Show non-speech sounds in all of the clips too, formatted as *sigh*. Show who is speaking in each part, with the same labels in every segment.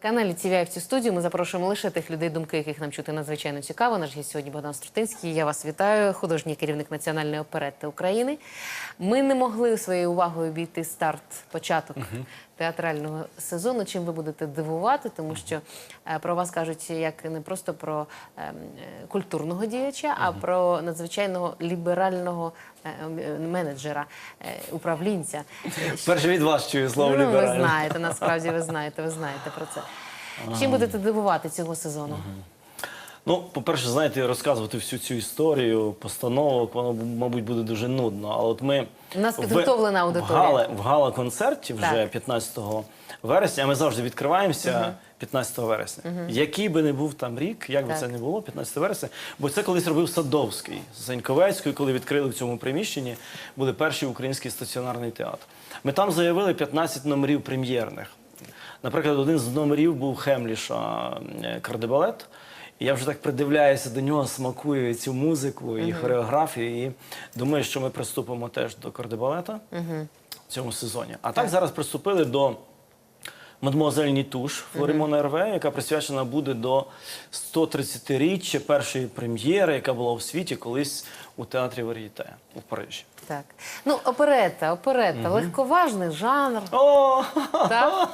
Speaker 1: каналі TVI в цю студію ми запрошуємо лише тих людей, думки яких нам чути надзвичайно цікаво. Наш гість сьогодні Богдан Струтинський. Я вас вітаю, художній керівник Національної оперети України. Ми не могли своєю увагою обійти старт, початок театрального сезону. Чим ви будете дивувати, тому що е, про вас кажуть як не просто про ем, е, культурного діяча, а про надзвичайного ліберального е, менеджера, управлінця. *laughs*
Speaker 2: Перше від вас чую слово
Speaker 1: Ну, ви знаєте, насправді ви знаєте, ви знаєте про це. Чим будете дивувати цього сезону?
Speaker 2: Ну, по-перше, знаєте, розказувати всю цю історію, постановок, воно, мабуть, буде дуже нудно. Але от ми
Speaker 1: У нас
Speaker 2: в-
Speaker 1: підготовлена аудиторія.
Speaker 2: В, гала, в гала-концерті вже
Speaker 1: Так.
Speaker 2: 15 вересня, а ми завжди відкриваємося 15 вересня. Який би не був там рік, як би
Speaker 1: Так.
Speaker 2: це не було, 15 вересня, бо це колись робив Садовський з Заньковецькою, коли відкрили в цьому приміщенні, були перший український стаціонарний театр. Ми там заявили 15 номерів прем'єрних. Наприклад, один з номерів був Хемліша кардебалет. Я вже так придивляюся до нього, смакую цю музику і хореографію. І думаю, що ми приступимо теж до кардебалета в цьому сезоні. А так зараз приступили до Мадмуазель Нітуш Флорімона РВ, яка присвячена буде до 130-річчя першої прем'єри, яка була у світі колись у театрі Вар'єте у Парижі.
Speaker 1: Так. Ну, оперета, оперета, легковажний жанр.
Speaker 2: О!
Speaker 1: Так?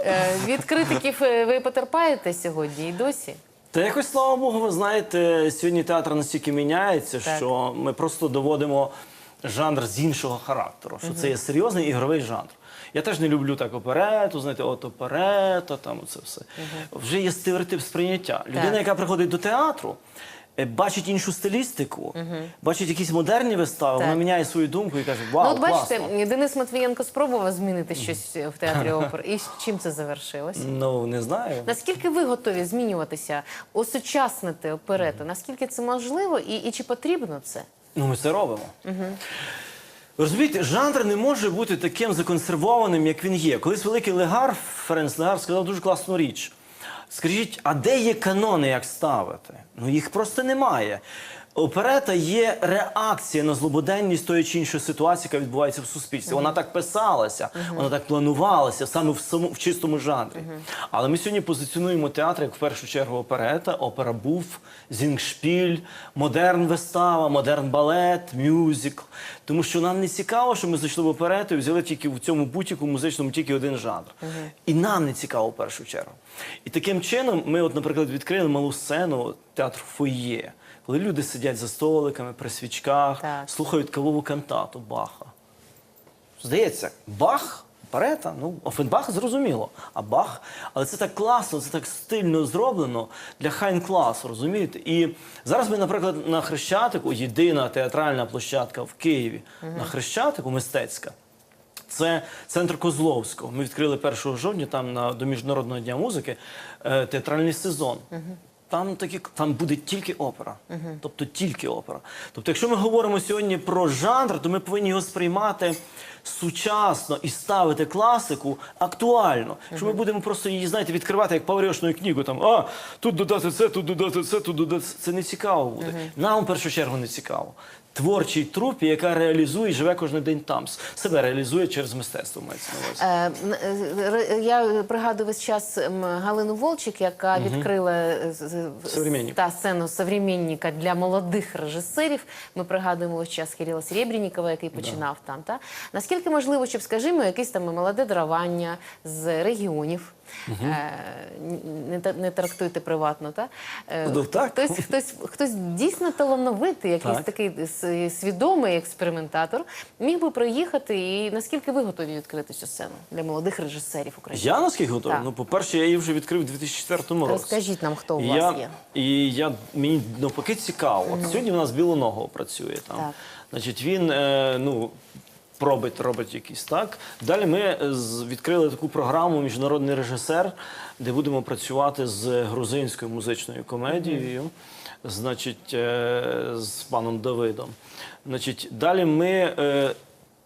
Speaker 1: Е, від критиків е, ви потерпаєте сьогодні і досі?
Speaker 2: Та якось слава Богу, ви знаєте, сьогодні театр настільки міняється,
Speaker 1: Так.
Speaker 2: що ми просто доводимо жанр з іншого характеру, що це є серйозний ігровий жанр. Я теж не люблю так оперету, знаєте, от оперета, там це все. Вже є стереотип сприйняття. Людина, яка приходить до театру, бачить іншу стилістику, бачить якісь модерні вистави,
Speaker 1: Так.
Speaker 2: вона міняє свою думку і каже: Вау,
Speaker 1: ну, от бачите,
Speaker 2: класно.
Speaker 1: Денис Матвієнко спробував змінити щось *laughs* в театрі опер. І чим це завершилось?
Speaker 2: Ну не знаю.
Speaker 1: Наскільки ви готові змінюватися, осучаснити оперету? Наскільки це можливо і, і чи потрібно це?
Speaker 2: Ну, ми це робимо. Розумієте, жанр не може бути таким законсервованим, як він є. Колись великий легар Ференц Легар сказав дуже класну річ. Скажіть, а де є канони, як ставити? Ну їх просто немає. Оперета є реакція на злободенність тої чи іншої ситуації, яка відбувається в суспільстві. Вона так писалася, вона так планувалася саме в саму в чистому жанрі. Але ми сьогодні позиціонуємо театр як в першу чергу оперета, опера буф, зінгшпіль, модерн вистава, модерн балет, мюзикл. Тому що нам не цікаво, що ми зайшли в оперету і взяли тільки в цьому бутіку музичному тільки один жанр. І нам не цікаво в першу чергу. І таким чином ми, от, наприклад, відкрили малу сцену театр фоє, коли люди сидять за столиками при свічках,
Speaker 1: Так.
Speaker 2: слухають кавову кантату Баха. Здається, Бах, Парета, ну, Офенбах зрозуміло, а Бах, але це так класно, це так стильно зроблено для хайн-класу, розумієте? І зараз ми, наприклад, на Хрещатику, єдина театральна площадка в Києві, на Хрещатику мистецька. Це центр Козловського. Ми відкрили 1 жовтня там на до міжнародного дня музики е, театральний сезон. Там такі там буде тільки опера, тобто тільки опера. Тобто, якщо ми говоримо сьогодні про жанр, то ми повинні його сприймати сучасно і ставити класику актуально. Якщо ми будемо просто її, знаєте, відкривати як паврішну книгу, там а тут додати це, тут додати це, тут додати це. Це не цікаво буде. Нам в першу чергу не цікаво. Творчій трупі, яка реалізує і живе кожен день там, себе реалізує через мистецтво. Мається на увазі.
Speaker 1: Е, е, Я пригадую весь час Галину Волчик, яка відкрила е, та сцену современника для молодих режисерів. Ми пригадуємо весь час Кирила Серебрянікова, який починав там. Та наскільки можливо, щоб скажімо, якесь там молоде дарування з регіонів. Е, не, не трактуйте приватно, та Е,
Speaker 2: Ну, так.
Speaker 1: хтось, хтось, хтось дійсно талановитий, якийсь
Speaker 2: Так.
Speaker 1: такий свідомий експериментатор, міг би приїхати. І наскільки ви готові відкрити цю сцену для молодих режисерів України?
Speaker 2: Я наскільки готовий?
Speaker 1: Так.
Speaker 2: Ну, по-перше, я її вже відкрив у 2004 році.
Speaker 1: Розкажіть нам, хто у
Speaker 2: І
Speaker 1: вас є.
Speaker 2: І я, мені навпаки цікаво. От сьогодні в нас білоногого працює там.
Speaker 1: Так.
Speaker 2: Значить, він е, ну, робить, робить якийсь так. Далі ми е, відкрили таку програму Міжнародний режисер, де будемо працювати з грузинською музичною комедією. Значить, е, з паном Давидом. Значить, далі ми. Е,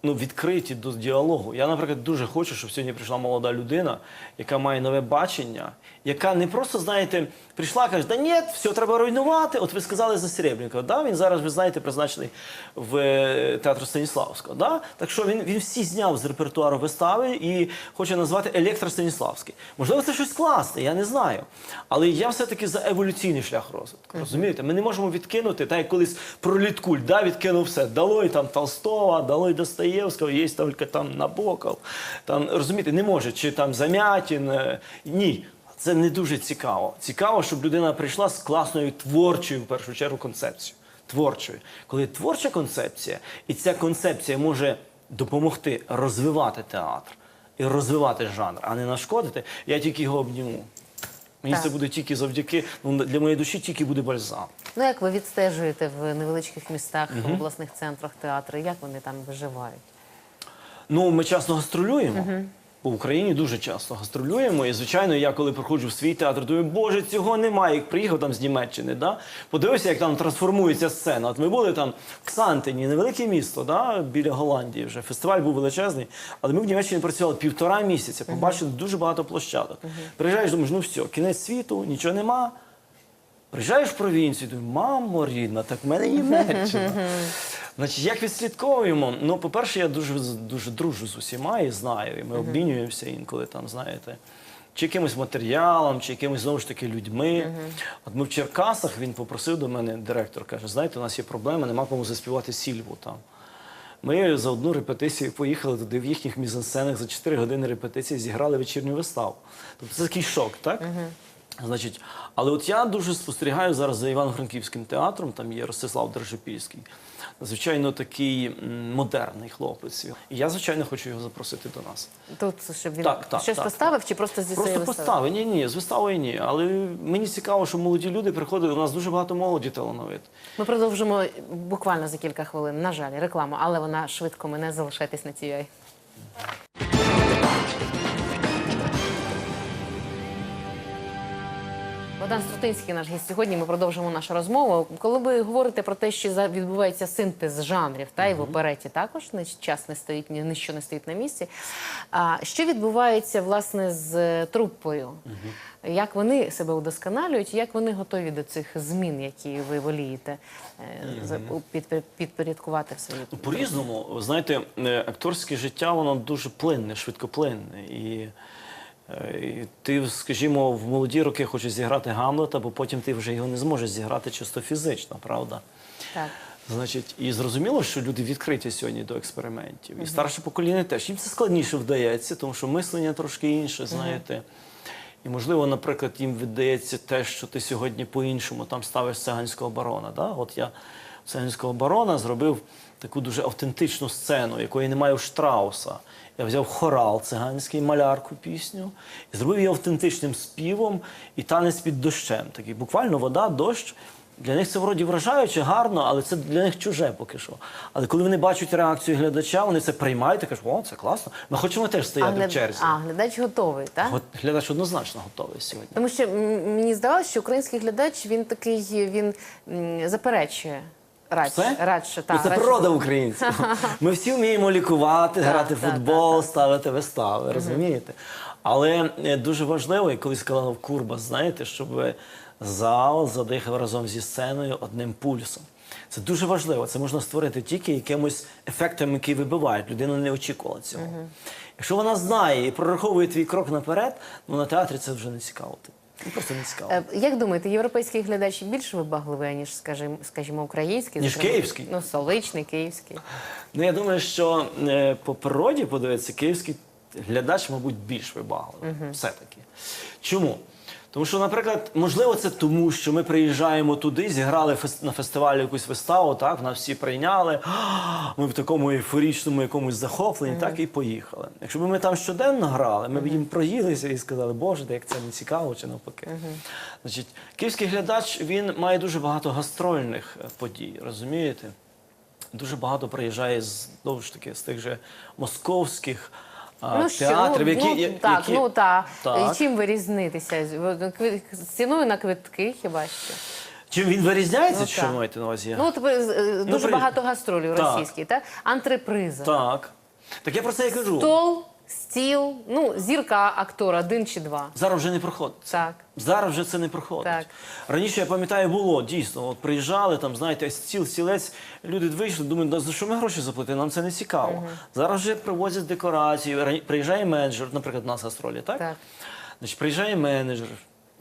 Speaker 2: ну, відкриті до діалогу. Я, наприклад, дуже хочу, щоб сьогодні прийшла молода людина, яка має нове бачення, яка не просто, знаєте, прийшла, каже, да ні, все треба руйнувати. От ви сказали за Серебренникова, да? він зараз, ви знаєте, призначений в е, театр Станіславського. Да? Так що він, він всі зняв з репертуару вистави і хоче назвати Електро Станіславський. Можливо, це щось класне, я не знаю. Але я все-таки за еволюційний шлях розвитку. Розумієте? Ми не можемо відкинути, так як колись про Літкуль, да, відкинув все. Далой там Толстого, далой Достоєвського, є тільки там Набоков. Там, розумієте, не може, чи там Замятін. е, Ні. Це не дуже цікаво. Цікаво, щоб людина прийшла з класною творчою, в першу чергу, концепцією. Творчою. Коли творча концепція, і ця концепція може допомогти розвивати театр і розвивати жанр, а не нашкодити, я тільки його обніму. Мені
Speaker 1: Так.
Speaker 2: це буде тільки завдяки, ну для моєї душі тільки буде бальзам.
Speaker 1: Ну як ви відстежуєте в невеличких містах, в обласних центрах театру, як вони там виживають?
Speaker 2: Ну, ми часто гастролюємо. По Україні дуже часто гастролюємо. І, звичайно, я коли приходжу в свій театр, думаю, боже, цього немає. Як приїхав там з Німеччини, да? подивився, як там трансформується сцена. От ми були там в Ксантині, невелике місто, да? біля Голландії вже. Фестиваль був величезний, але ми в Німеччині працювали півтора місяця, побачили дуже багато площадок. Приїжджаєш, думаєш, ну все, кінець світу, нічого нема. Приїжджаєш в провінцію, думаю, мамо рідна, так в мене Німеччина. Значить, як відслідковуємо? Ну, по-перше, я дуже, дуже дружу з усіма і знаю, і ми обмінюємося інколи там, знаєте, чи якимось матеріалом, чи якимось знову ж таки людьми. От ми в Черкасах він попросив до мене, директор каже: знаєте, у нас є проблема, нема кому заспівати сільву там. Ми за одну репетицію поїхали туди в їхніх мізансценах за 4 години репетиції зіграли вечірню виставу. Тобто це такий шок, так? Значить, але от я дуже спостерігаю зараз за Івано-Франківським театром, там є Ростислав Держипільський. Звичайно, такий модерний хлопець. І я, звичайно, хочу його запросити до нас.
Speaker 1: Тут щоб він
Speaker 2: Так, так,
Speaker 1: щось
Speaker 2: так,
Speaker 1: поставив чи просто зі
Speaker 2: Просто
Speaker 1: своєї вистави?
Speaker 2: постави. Ні, ні, з виставою ні. Але мені цікаво, що молоді люди приходять. У нас дуже багато молоді талановит.
Speaker 1: Ми продовжимо буквально за кілька хвилин. На жаль, реклама, але вона швидко мене залишайтесь на цій. Богдан Струтинський наш гість сьогодні. Ми продовжимо нашу розмову. Коли ви говорите про те, що відбувається синтез жанрів, та і в опереті також не час не стоїть, ні ніщо не стоїть на місці. А що відбувається власне з труппою? Як вони себе удосконалюють, як вони готові до цих змін, які ви волієте е, підпорядкувати в своїй
Speaker 2: Ну, По-різному, знаєте, е, акторське життя воно дуже плинне, швидкоплинне. Е, і ти, скажімо, в молоді роки хочеш зіграти Гамлета, бо потім ти вже його не зможеш зіграти чисто фізично, правда?
Speaker 1: так.
Speaker 2: Значить, і зрозуміло, що люди відкриті сьогодні до експериментів. І старше покоління теж. Їм це складніше вдається, тому що мислення трошки інше, знаєте. І, можливо, наприклад, їм видається те, що ти сьогодні по-іншому там ставиш циганського барона. Да? От я циганського барона зробив таку дуже автентичну сцену, якої немає у Штрауса. Я взяв хорал циганський, малярку пісню, і зробив її автентичним співом і танець під дощем. Такий буквально вода, дощ. Для них це вроді вражаюче, гарно, але це для них чуже поки що. Але коли вони бачать реакцію глядача, вони це приймають і кажуть, о, це класно. Ми хочемо теж стояти
Speaker 1: гляд-
Speaker 2: в черзі.
Speaker 1: а глядач готовий, так?
Speaker 2: От глядач однозначно готовий сьогодні.
Speaker 1: Тому що мені здавалося, що український глядач він такий він м, заперечує радше, радше
Speaker 2: Ну,
Speaker 1: та,
Speaker 2: це
Speaker 1: радше-
Speaker 2: природа українців. *laughs* Ми всі вміємо лікувати, грати в
Speaker 1: так,
Speaker 2: футбол, ставити вистави, розумієте? Але е, дуже важливо, і колись сказав Курбас, знаєте, щоб зал задихав разом зі сценою одним пульсом. Це дуже важливо. Це можна створити тільки якимось ефектом, який вибивають. Людина не очікувала цього. Якщо вона знає і прораховує твій крок наперед, ну на театрі це вже не цікаво. Ну, просто не цікаво.
Speaker 1: Е, Як думаєте, європейський глядач більш вибагливий, ніж, скажімо, скажімо, український?
Speaker 2: Ніж
Speaker 1: зокрема?
Speaker 2: київський?
Speaker 1: Ну, столичний, київський.
Speaker 2: Ну, я думаю, що е, по природі, подивитися, київський глядач, мабуть, більш вибагливий. Все-таки. Чому? Тому що, наприклад, можливо, це тому, що ми приїжджаємо туди, зіграли фес- на фестивалі якусь виставу, так, нас всі прийняли, *gasps* ми в такому ейфорічному якомусь захопленні, так і поїхали. Якщо б ми там щоденно грали, ми б їм проїлися і сказали, Боже, де як це не цікаво чи навпаки. Значить, київський глядач він має дуже багато гастрольних е, подій, розумієте? Дуже багато приїжджає з знову ж таки з тих же московських а,
Speaker 1: ну, що,
Speaker 2: театрів,
Speaker 1: ну,
Speaker 2: які,
Speaker 1: ну,
Speaker 2: я-
Speaker 1: так,
Speaker 2: які...
Speaker 1: ну та
Speaker 2: Так.
Speaker 1: І чим ви різнитеся? З- з Ціною на квитки хіба що?
Speaker 2: Чим він вирізняється,
Speaker 1: Ну,
Speaker 2: чи що
Speaker 1: так.
Speaker 2: ви маєте на увазі?
Speaker 1: Ну, от ви, е, дуже
Speaker 2: при-
Speaker 1: багато гастролів
Speaker 2: Так.
Speaker 1: російських, так? Антреприза.
Speaker 2: Так. Так я про це і кажу.
Speaker 1: Стол, стіл, ну, зірка актора, один чи два.
Speaker 2: Зараз вже не проходить.
Speaker 1: Так.
Speaker 2: Зараз вже це не проходить.
Speaker 1: Так.
Speaker 2: Раніше я пам'ятаю, було дійсно. От приїжджали там, знаєте, стіл, стілець, люди вийшли, думають, «Да за що ми гроші заплатили? Нам це не цікаво. Зараз вже привозять декорації. Приїжджає менеджер, наприклад, у нас гастролі, так?
Speaker 1: Так.
Speaker 2: Значить, приїжджає менеджер.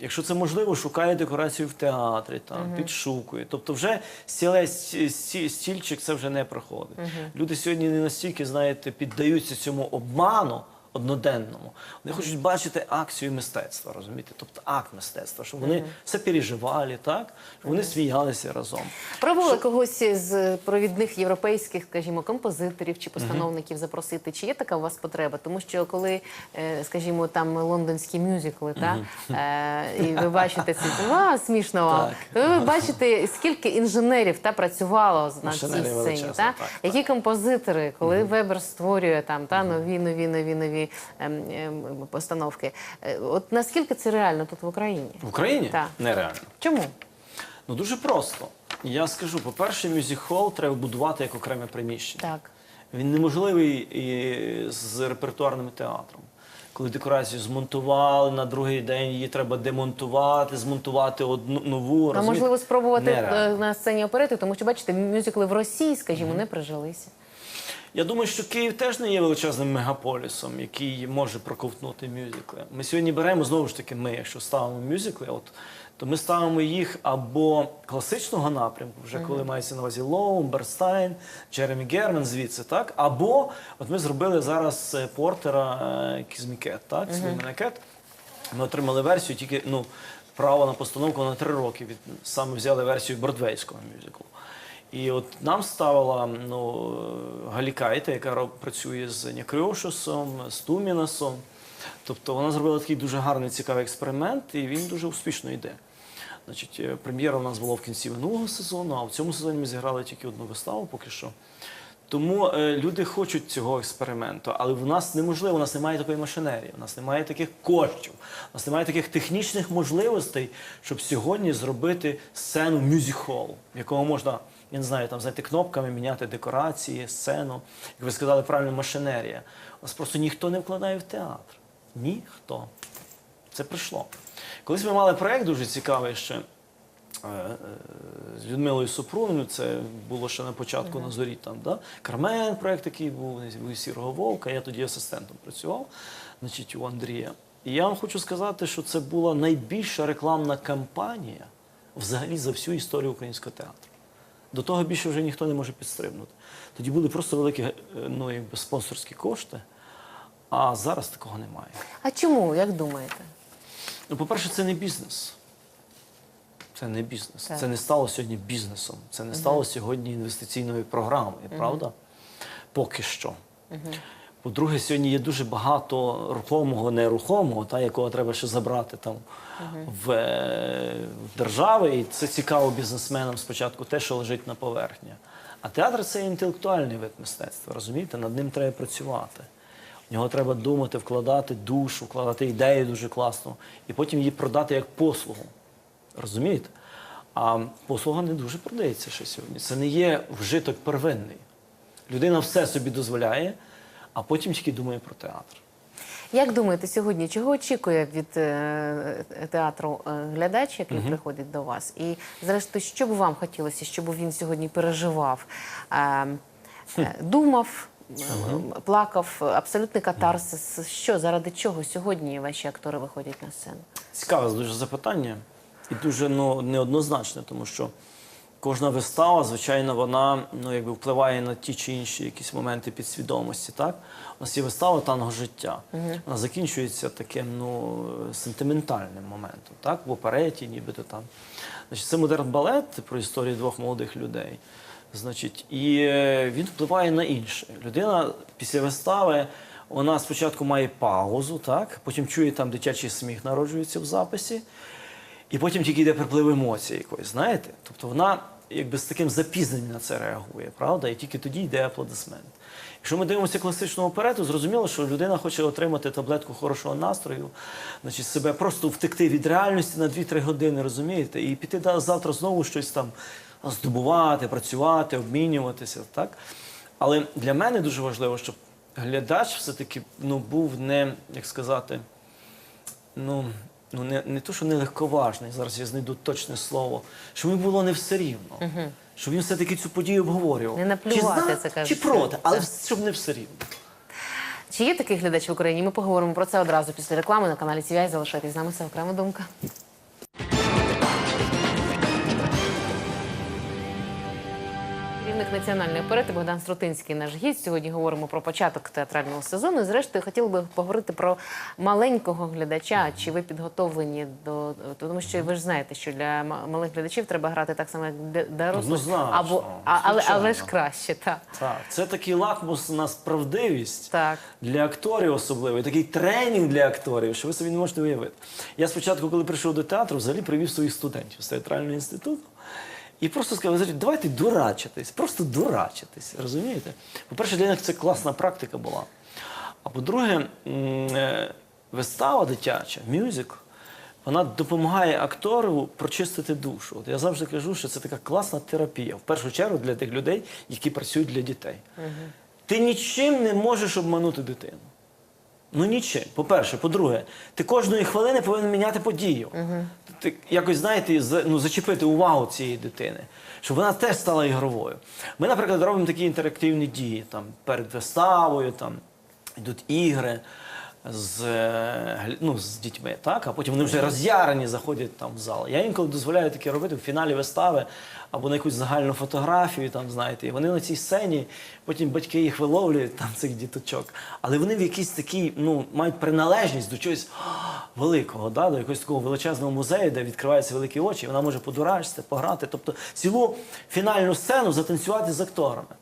Speaker 2: Якщо це можливо, шукає декорацію в театрі, там, підшукує. Тобто вже стілець, сті- стільчик це вже не проходить. Люди сьогодні не настільки, знаєте, піддаються цьому обману одноденному. Вони хочуть бачити акцію мистецтва, розумієте? Тобто акт мистецтва, щоб вони все переживали, так? Щоб вони сміялися разом.
Speaker 1: Пробували когось з провідних європейських, скажімо, композиторів чи постановників запросити? Чи є така у вас потреба? Тому що коли, е, скажімо, там лондонські мюзикли, та, е, і ви бачите це, *laughs* ва, смішно вам, то ви бачите, скільки інженерів та працювало на цій сцені. Та?
Speaker 2: так,
Speaker 1: Які композитори, коли Вебер створює там та нові, нові, нові, нові ем, ем, постановки. Е, От наскільки це реально тут в Україні?
Speaker 2: В Україні
Speaker 1: Так.
Speaker 2: нереально.
Speaker 1: Чому?
Speaker 2: Ну дуже просто. Я скажу, по-перше, мюзик-хол треба будувати як окреме приміщення.
Speaker 1: Так.
Speaker 2: Він неможливий і з репертуарним театром. Коли декорацію змонтували, на другий день її треба демонтувати, змонтувати одну нову.
Speaker 1: А можливо спробувати
Speaker 2: Нереально.
Speaker 1: е, на сцені оперети, тому що бачите, мюзикли в Росії, скажімо, не прижилися.
Speaker 2: Я думаю, що Київ теж не є величезним мегаполісом, який може проковтнути мюзикли. Ми сьогодні беремо знову ж таки, ми, якщо ставимо мюзикли, от, то ми ставимо їх або класичного напрямку, вже коли мається на увазі Лоу, Берстайн, Джеремі Герман, звідси, так? Або от ми зробили зараз е, Портера е, Кізмікет, так? Менекет. Ми отримали версію тільки ну, право на постановку на три роки. Від, саме взяли версію бродвейського мюзиклу. І от нам ставила ну, Галікайте, яка працює з Някрьошусом, з Тумінасом. Тобто вона зробила такий дуже гарний цікавий експеримент, і він дуже успішно йде. Значить, е, прем'єра у нас була в кінці минулого сезону, а в цьому сезоні ми зіграли тільки одну виставу поки що. Тому е, люди хочуть цього експерименту, але в нас неможливо, у нас немає такої машинерії, у нас немає таких коштів, у нас немає таких технічних можливостей, щоб сьогодні зробити сцену мюзик-хол, в якому можна, я не знаю, там знаєте, кнопками міняти декорації, сцену. Як ви сказали правильно, машинерія. У нас просто ніхто не вкладає в театр. Ніхто. Це прийшло. Колись ми мали проєкт дуже цікавий ще. е, е, з Людмилою Супруною, це було ще на початку на зорі. Там, да? Кармен проєкт такий був, у Сірого Вовка, я тоді асистентом працював, значить, у Андрія. І я вам хочу сказати, що це була найбільша рекламна кампанія взагалі за всю історію українського театру. До того більше вже ніхто не може підстрибнути. Тоді були просто великі е, ну, якби спонсорські кошти, а зараз такого немає.
Speaker 1: А чому, як думаєте?
Speaker 2: Ну, по-перше, це не бізнес. Це не бізнес.
Speaker 1: Так.
Speaker 2: Це не стало сьогодні бізнесом. Це не стало сьогодні інвестиційною програмою, правда? Поки що. По-друге, сьогодні є дуже багато рухомого, нерухомого, та, якого треба ще забрати там в, е, в держави. І це цікаво бізнесменам спочатку те, що лежить на поверхні. А театр це інтелектуальний вид мистецтва, розумієте? Над ним треба працювати. В нього треба думати, вкладати душу, вкладати ідею дуже класно, і потім її продати як послугу. Розумієте? А послуга не дуже продається ще сьогодні. Це не є вжиток первинний. Людина все собі дозволяє, а потім тільки думає про театр.
Speaker 1: Як думаєте сьогодні, чого очікує від е, театру е, глядач, який приходить до вас? І зрештою, що б вам хотілося, щоб він сьогодні переживав, е, думав, е, плакав, абсолютний катарсис. Що заради чого сьогодні ваші актори виходять на сцену?
Speaker 2: Цікаве дуже запитання і дуже ну, неоднозначне, тому що кожна вистава, звичайно, вона ну, якби впливає на ті чи інші якісь моменти підсвідомості. Так? У нас є вистава танго життя. Вона закінчується таким ну, сентиментальним моментом, так? в опереті, нібито там. Значить, це модерн балет про історію двох молодих людей. Значить, і е, він впливає на інше. Людина після вистави вона спочатку має паузу, так? потім чує там дитячий сміх народжується в записі, і потім тільки йде приплив емоцій якоїсь, знаєте? Тобто вона якби з таким запізненням на це реагує, правда? І тільки тоді йде аплодисмент. Якщо ми дивимося класичну оперету, зрозуміло, що людина хоче отримати таблетку хорошого настрою, значить себе просто втекти від реальності на 2-3 години, розумієте, і піти завтра знову щось там здобувати, працювати, обмінюватися. Так? Але для мене дуже важливо, щоб глядач все-таки ну, був не, як сказати, ну, ну не, не то, що не легковажний, зараз я знайду точне слово, щоб йому було не все рівно. Щоб він все-таки цю подію обговорював.
Speaker 1: Не наплювати,
Speaker 2: чи за,
Speaker 1: це кажуть.
Speaker 2: Чи проти, але
Speaker 1: Так.
Speaker 2: щоб не все рівно.
Speaker 1: Чи є такий глядач в Україні? Ми поговоримо про це одразу після реклами на каналі TVI. Залишайтесь з нами, це окрема думка. Національної оперети Богдан Струтинський наш гість. Сьогодні говоримо про початок театрального сезону. І, зрештою, хотіли би поговорити про маленького глядача. Чи ви підготовлені до тому, що ви ж знаєте, що для малих глядачів треба грати так само, як для дорослих,
Speaker 2: Однозначно,
Speaker 1: або а, але, але ж краще, так.
Speaker 2: Так, це такий лакмус на справдивість
Speaker 1: Так.
Speaker 2: для акторів особливо, і такий тренінг для акторів, що ви собі не можете уявити. Я спочатку, коли прийшов до театру, взагалі привів своїх студентів з театрального інституту. І просто сказав, давайте дурачитись, просто дурачитись, розумієте? По-перше, для них це класна практика була. А по-друге, е, вистава дитяча, мюзикл, вона допомагає актору прочистити душу. От я завжди кажу, що це така класна терапія, в першу чергу для тих людей, які працюють для дітей. Ти нічим не можеш обманути дитину. Ну нічим. По-перше, по-друге, ти кожної хвилини повинен міняти подію. Ти якось знаєте, ну, зачепити увагу цієї дитини, щоб вона теж стала ігровою. Ми, наприклад, робимо такі інтерактивні дії там, перед виставою, там йдуть ігри з, е, ну, з дітьми, так? а потім вони вже роз'ярені заходять там в зал. Я інколи дозволяю таке робити в фіналі вистави або на якусь загальну фотографію, там, знаєте, і вони на цій сцені, потім батьки їх виловлюють, там цих діточок. Але вони в якійсь такій, ну, мають приналежність до чогось великого, да? до якогось такого величезного музею, де відкриваються великі очі, і вона може подурачити, пограти, тобто цілу фінальну сцену затанцювати з акторами.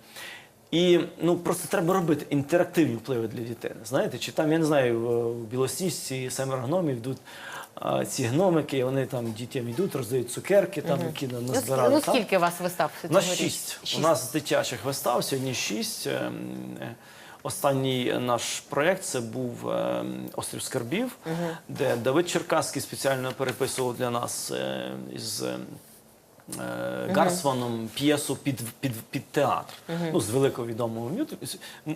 Speaker 2: І ну просто треба робити інтерактивні впливи для дітей. Знаєте, чи там, я не знаю, в білосніжці семеро гномів йдуть а, ці гномики, вони там дітям йдуть, роздають цукерки, там, які на-
Speaker 1: Ну,
Speaker 2: назбирали.
Speaker 1: ну
Speaker 2: так?
Speaker 1: скільки у вас вистав?
Speaker 2: У нас
Speaker 1: цьогоріч?
Speaker 2: шість. У нас дитячих вистав, сьогодні шість. Ем, е, Останній наш проєкт це був ем, Острів Скарбів, де Давид Черкаський спеціально переписував для нас е, із е, е, Гарсваном п'єсу під, під, під театр. Ну, з великого відомого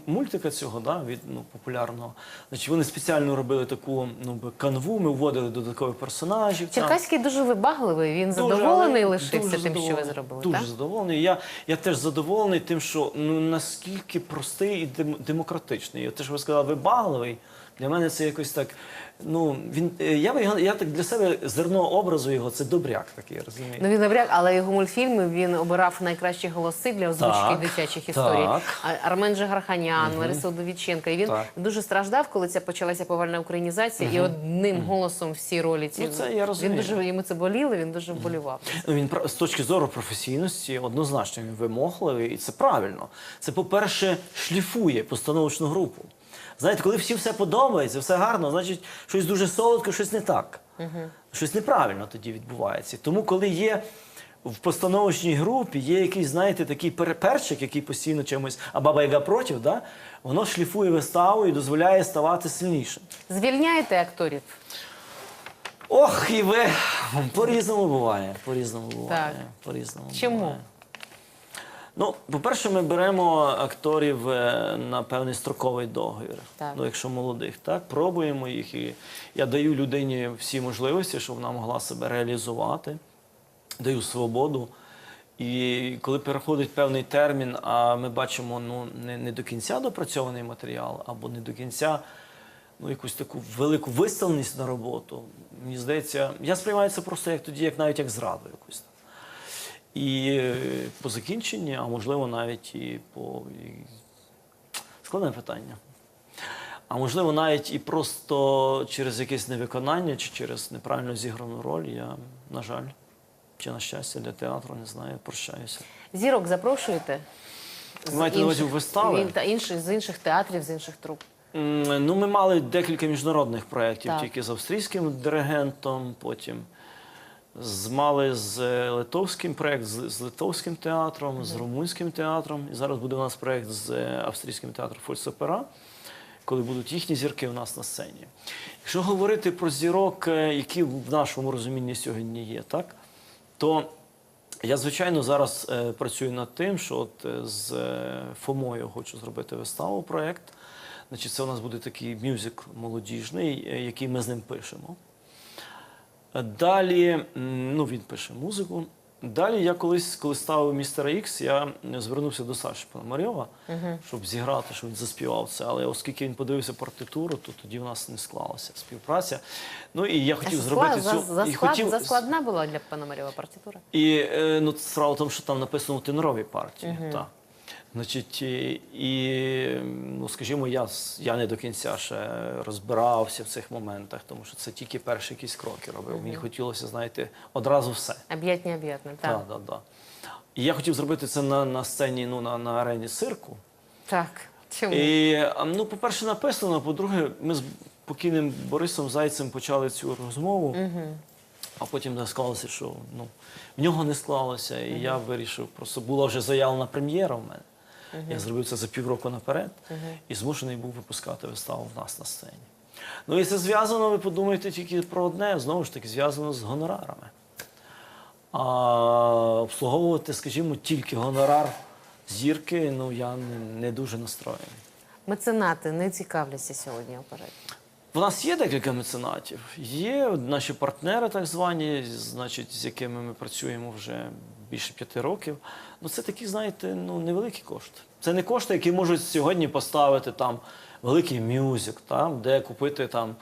Speaker 2: мультика цього, да, від, ну, популярного. Значить, вони спеціально робили таку ну, канву, ми вводили додаткових персонажів.
Speaker 1: Черкаський дуже вибагливий. Він
Speaker 2: Дуже,
Speaker 1: задоволений
Speaker 2: але
Speaker 1: лишився
Speaker 2: дуже
Speaker 1: тим, що ви зробили.
Speaker 2: Дуже
Speaker 1: так?
Speaker 2: задоволений. Я, я теж задоволений тим, що ну наскільки простий і дем- демократичний. І от те, що ви сказали, вибагливий. Для мене це якось так. Ну він е, я його я так для себе зерно образу його це добряк такий, розумієте?
Speaker 1: Ну він добряк, але його мультфільми він обирав найкращі голоси для озвучки
Speaker 2: Так,
Speaker 1: дитячих історій.
Speaker 2: так.
Speaker 1: А- Армен Жагарханян, Лариса Удовіченка. І він
Speaker 2: Так.
Speaker 1: дуже страждав, коли ця почалася повальна українізація, і одним голосом всі ролі ці
Speaker 2: Ну, це я розумію.
Speaker 1: він дуже йому це боліло. Він дуже вболівав.
Speaker 2: Ну, він з точки зору професійності однозначно він вимогливий, і це правильно. Це, по-перше, шліфує постановочну групу. Знаєте, коли всім все подобається, все гарно, значить, щось дуже солодке, щось не так. Щось неправильно тоді відбувається. Тому, коли є в постановочній групі, є якийсь, знаєте, такий переперчик, який постійно чимось, а баба яга проти, да? воно шліфує виставу і дозволяє ставати сильнішим.
Speaker 1: Звільняєте акторів.
Speaker 2: Ох, і ви по-різному буває. По-різному буває.
Speaker 1: Так.
Speaker 2: По-різному
Speaker 1: Чому?
Speaker 2: буває. Ну, по-перше, ми беремо акторів е, на певний строковий договір.
Speaker 1: Так.
Speaker 2: Ну, якщо молодих, так, пробуємо їх. І я даю людині всі можливості, щоб вона могла себе реалізувати, даю свободу. І коли переходить певний термін, а ми бачимо ну, не, не до кінця допрацьований матеріал, або не до кінця ну, якусь таку велику виставленість на роботу, мені здається, я сприймаю це просто як тоді, як навіть як зраду якусь. І е, по закінченні, а можливо навіть і по складне питання. А можливо, навіть і просто через якесь невиконання чи через неправильно зіграну роль, я, на жаль, чи на щастя для театру, не знаю, прощаюся.
Speaker 1: Зірок запрошуєте? З
Speaker 2: маєте на увазі
Speaker 1: інших-
Speaker 2: вистави?
Speaker 1: Він- Та інших з інших театрів, з інших труп.
Speaker 2: М, Ну, ми мали декілька міжнародних проєктів,
Speaker 1: Так.
Speaker 2: тільки з австрійським диригентом, потім мали з е, литовським проєкт з, з литовським театром, з румунським театром. І зараз буде у нас проєкт з е, австрійським театром Фольсопера, коли будуть їхні зірки у нас на сцені. Якщо говорити про зірок, е, які в нашому розумінні сьогодні є, так, то я, звичайно, зараз е, працюю над тим, що от з е, Фомою хочу зробити виставу, проєкт. Значить, це у нас буде такий мюзикл молодіжний, який ми з ним пишемо. Далі, ну він пише музику. Далі я колись, коли ставив містера Ікс, я звернувся до Саші Пономарьова, щоб зіграти, щоб він заспівав це. Але оскільки він подивився партитуру, то тоді в нас не склалася співпраця. Ну і я хотів зробити
Speaker 1: за,
Speaker 2: цю
Speaker 1: за,
Speaker 2: і
Speaker 1: склад,
Speaker 2: хотів
Speaker 1: заскладна була для Пономарєва партитура.
Speaker 2: і е, ну, справа в тому, що там написано у теноровій партії. Так. Значить, і, ну, скажімо, я, я не до кінця ще розбирався в цих моментах, тому що це тільки перші якісь кроки робив. Мені хотілося, знаєте, одразу все.
Speaker 1: Об'ятні об'ятне, так.
Speaker 2: Так, так, так. І я хотів зробити це на, на сцені, ну, на, на арені цирку.
Speaker 1: Так. Чому?
Speaker 2: І, ну, по-перше, написано, по-друге, ми з покійним Борисом Зайцем почали цю розмову, а потім склалося, що ну, в нього не склалося, і я вирішив, просто була вже заявлена прем'єра в мене. Я зробив це за півроку наперед і змушений був випускати виставу в нас на сцені. Ну і це зв'язано, ви подумаєте тільки про одне, знову ж таки, зв'язано з гонорарами. А обслуговувати, скажімо, тільки гонорар зірки, ну я не, не дуже настроєний.
Speaker 1: Меценати не цікавляться сьогодні опереті.
Speaker 2: У нас є декілька меценатів. Є наші партнери, так звані, значить, з якими ми працюємо вже більше п'яти років. Ну, це такі, знаєте, ну, невеликі кошти. Це не кошти, які можуть сьогодні поставити там великий мюзик, там, де купити там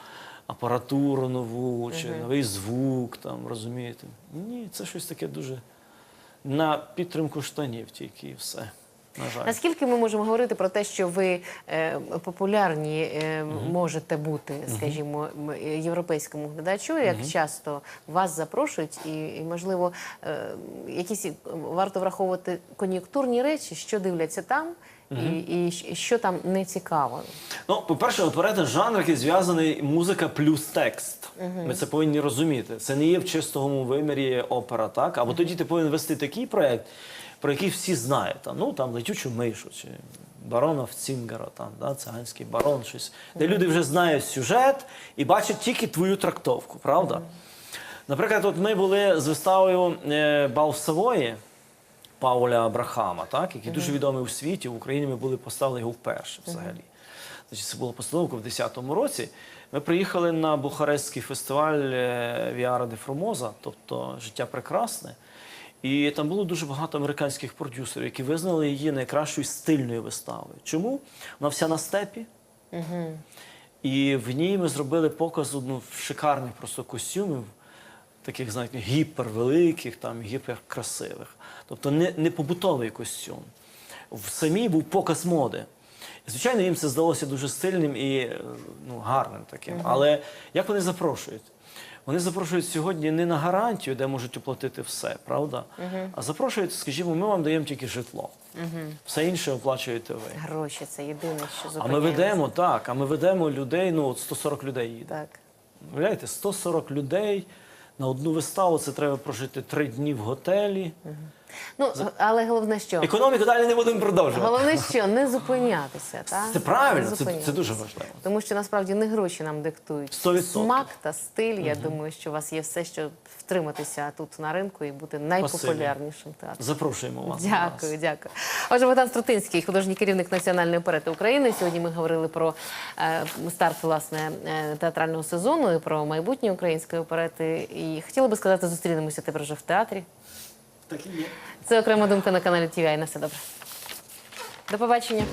Speaker 2: апаратуру нову чи новий звук, там, розумієте? Ні, це щось таке дуже на підтримку штанів тільки і все. На жаль.
Speaker 1: Наскільки ми можемо говорити про те, що ви е, популярні е, можете бути, скажімо, е, європейському глядачу, як часто вас запрошують, і, і можливо, е, якісь е, варто враховувати кон'юнктурні речі, що дивляться там, і, і що там не цікаво.
Speaker 2: Ну, по-перше, оперета жанр, який зв'язаний музика плюс текст. Ми це повинні розуміти. Це не є в чистому вимірі опера, так? Або тоді ти повинен вести такий проєкт, про який всі знають. Ну, там летючу мишу чи барона Цінгера, там, да, циганський барон, щось. Де люди вже знають сюжет і бачать тільки твою трактовку, правда? Наприклад, от ми були з виставою е, Бал в Савої Пауля Абрахама, так, який дуже відомий у світі. В Україні ми були поставили його вперше взагалі. Значить, це була постановка в 10-му році. Ми приїхали на Бухарестський фестиваль е, Віара де Формоза, тобто Життя прекрасне. І там було дуже багато американських продюсерів, які визнали її найкращою стильною виставою. Чому? Вона вся на степі. І в ній ми зробили показ ну, шикарних просто костюмів, таких, знаєте, гіпервеликих, там, гіперкрасивих. Тобто не, не побутовий костюм. В самій був показ моди. Звичайно, їм це здалося дуже стильним і ну, гарним таким. Але як вони запрошують? Вони запрошують сьогодні не на гарантію, де можуть оплатити все, правда? А запрошують, скажімо, ми вам даємо тільки житло. Все інше оплачуєте ви.
Speaker 1: Гроші це єдине, що
Speaker 2: А ми ведемо так, а ми ведемо людей, ну от 140 людей їде.
Speaker 1: Так.
Speaker 2: Уявляєте, 140 людей на одну виставу це треба прожити три дні в готелі.
Speaker 1: Ну, але головне, що
Speaker 2: Економіку далі не будемо продовжувати.
Speaker 1: Головне, що не зупинятися. Та?
Speaker 2: Це правильно, це, це дуже важливо.
Speaker 1: Тому що насправді не гроші нам диктують.
Speaker 2: Сто відсотків.
Speaker 1: Смак та стиль. Я думаю, що у вас є все, щоб втриматися тут на ринку і бути найпопулярнішим театром.
Speaker 2: Запрошуємо вас.
Speaker 1: Дякую, дякую. Отже, Богдан Струтинський, художній керівник Національної оперети України. Сьогодні ми говорили про е, старт власне е, театрального сезону і про майбутнє української оперети. І хотіла би сказати, зустрінемося тепер вже в театрі.
Speaker 2: Так і є.
Speaker 1: Це окрема думка на каналі TVI. На все добре. До побачення.